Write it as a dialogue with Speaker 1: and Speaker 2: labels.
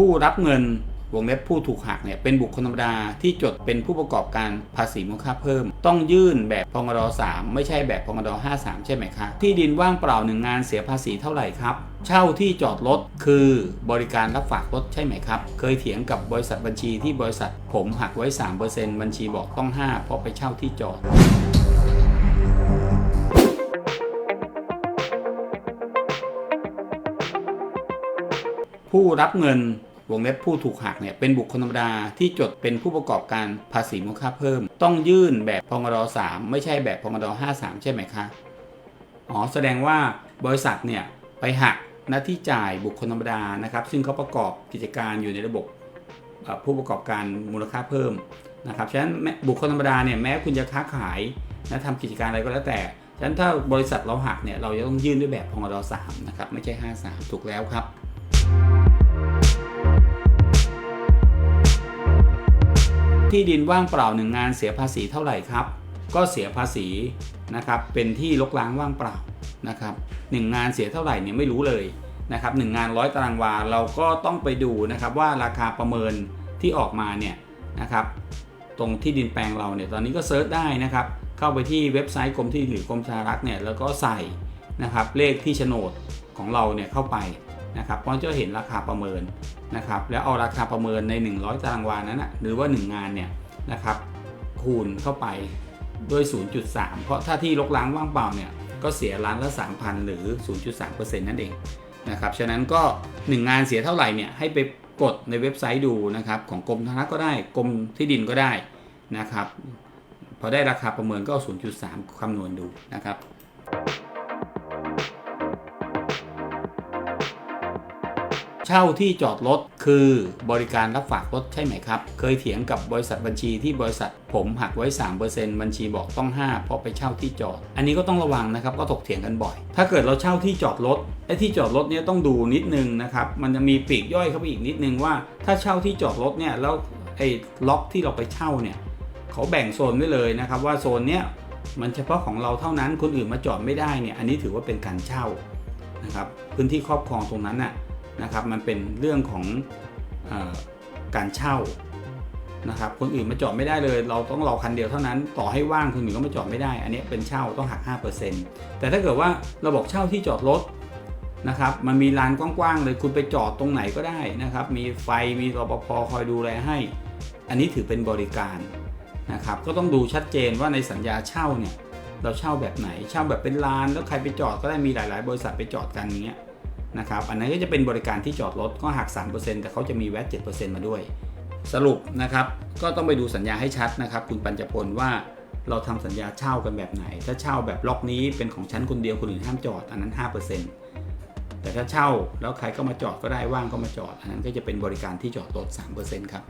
Speaker 1: ผู้รับเงินวงเล็บผู้ถูกหักเนี่ยเป็นบุคคลธรรมดาที่จดเป็นผู้ประกอบการภาษีมูลค่าเพิ่ม ต้องยื่นแบบพงด3ไม่ใช่แบบพงด53 ใช่ไหมครับที่ดินว่างเปล่าหนึ่งงานเสียภาษีเท่าไหร่ครับ เช่าที่จอดรถคือบริการรับฝากรถใช่ไหมครับ เคยเถียงกับบริษัทบัญชีที่บริษัทผมหักไว้ 3%บัญชีบอกต้อง 5 เพราะไปเช่าที่จอดผู้รับเงิน วงเล็บผู้ถูกหักเนี่ยเป็นบุคคลธรรมดาที่จดเป็นผู้ประกอบการภาษีมูลค่าเพิ่ม ต้องยื่นแบบพงด3ไม่ใช่แบบพงด53 ใช่ไหมคะอ๋อแสดงว่าบริษัทเนี่ยไปหักหน้าที่จ่ายบุคคลธรรมดานะครับ ซึ่งเขาประกอบกิจการอยู่ในระบบผู้ประกอบการมูลค่าเพิ่มนะครับฉะนั้นบุคคลธรรมดาเนี่ยแม้คุณจะค้าขายนะทำกิจการอะไรก็แล้วแต่ฉะนั้นถ้าบริษัทเราหักเนี่ยเราจะต้องยื่นด้วยแบบพงด3นะครับไม่ใช่ 53 ถูกแล้วครับ ที่ดินว่างเปล่าหนึ่งงานเสียภาษีเท่าไหร่ครับ ก็เสียภาษีนะครับ เป็นที่ลกล้างว่างเปล่านะครับหนึ่งงานเสียเท่าไหร่เนี่ยไม่รู้เลยนะครับหนึ่งงานร้อยตารางวาเราก็ต้องไปดูนะครับว่าราคาประเมินที่ออกมาเนี่ยนะครับ ตรงที่ดินแปลงเราเนี่ยตอนนี้ก็เซิร์ชได้นะครับ เข้าไปที่เว็บไซต์กรมที่ดินหรือกรมธนารักเนี่ยแล้วก็ใส่นะครับเลขที่โฉนดของเราเนี่ยเข้าไป นะครับก็จะเห็นราคาประเมินนะครับแล้วเอาราคาประเมินใน 100 ตารางวานั้นนะหรือว่า 1 งานเนี่ยนะครับคูณเข้าไปด้วย 0.3 เพราะถ้าที่ลกล้างว่างเปล่าเนี่ยก็เสียล้านละ 3,000 หรือ 0.3%นั่นเองนะครับฉะนั้นก็ 1 งานเสียเท่าไหร่เนี่ยให้ไปกดในเว็บไซต์ดูนะครับของกรมธนารักษ์ก็ได้กรมที่ดินก็ได้นะครับพอได้ราคาประเมินก็เอา0.3 คำนวณดูนะครับ เช่าที่จอดรถคือบริการรับฝากรถใช่ไหมครับ เคยเถียงกับบริษัทบัญชีที่บริษัทผมหักไว้ 3%บัญชีบอกต้อง 5 เพราะไปเช่าที่จอด อันนี้ก็ต้องระวังนะครับ ก็ถกเถียงกันบ่อย ถ้าเกิดเราเช่าที่จอดรถไอ้ที่จอดรถเนี่ยต้องดูนิดนึงนะครับ มันจะมีปีกย่อยเข้าไปอีกนิดนึงว่า ถ้าเช่าที่จอดรถเนี่ยแล้วไอ้ล็อกที่เราไปเช่าเนี่ยเขาแบ่งโซนไว้เลยนะครับว่าโซนเนี้ยมันเฉพาะของเราเท่านั้นคนอื่นมาจอดไม่ได้เนี่ยอันนี้ถือว่าเป็นการเช่านะครับพื้นที่ครอบครองตรงนั้นน่ะ นะครับมันเป็นเรื่องของอการเช่านะครับคนอื่นมาจอดไม่ได้เลย เราต้องรอคันเดียวเท่านั้นต่อให้ว่างคนอื่นก็มาจอดไม่ได้ อันนี้เป็นเช่าต้องหัก 5%แต่ถ้าเกิดว่าเราบอกเช่าที่จอดรถนะครับมันมีลานกว้างๆเลยคุณไปจอดตรงไหนก็ได้นะครับมีไฟมีรปภคอยดูแลให้ อันนี้ถือเป็นบริการนะครับก็ต้องดูชัดเจนว่าในสัญญาเช่าเนี่ยเราเช่าแบบไหนเช่าแบบเป็นลานแล้วใครไปจอดก็ได้มีหลาย ๆ บริษัทไปจอดกันเงี้ย นะครับ อันนั้นก็จะเป็นบริการที่จอดรถก็หัก 3%แต่เขาจะมีแวต7%มาด้วย สรุปนะครับ ก็ต้องไปดูสัญญาให้ชัดนะครับ คุณปัญจพลว่าเราทำสัญญาเช่ากันแบบไหน ถ้าเช่าแบบล็อกนี้เป็นของชั้นคนเดียวคนอื่นห้ามจอดอันนั้น 5%แต่ถ้าเช่าแล้วใครก็มาจอดก็ได้ว่างก็มาจอด อันนั้นก็จะเป็นบริการที่จอดรถ3%ครับ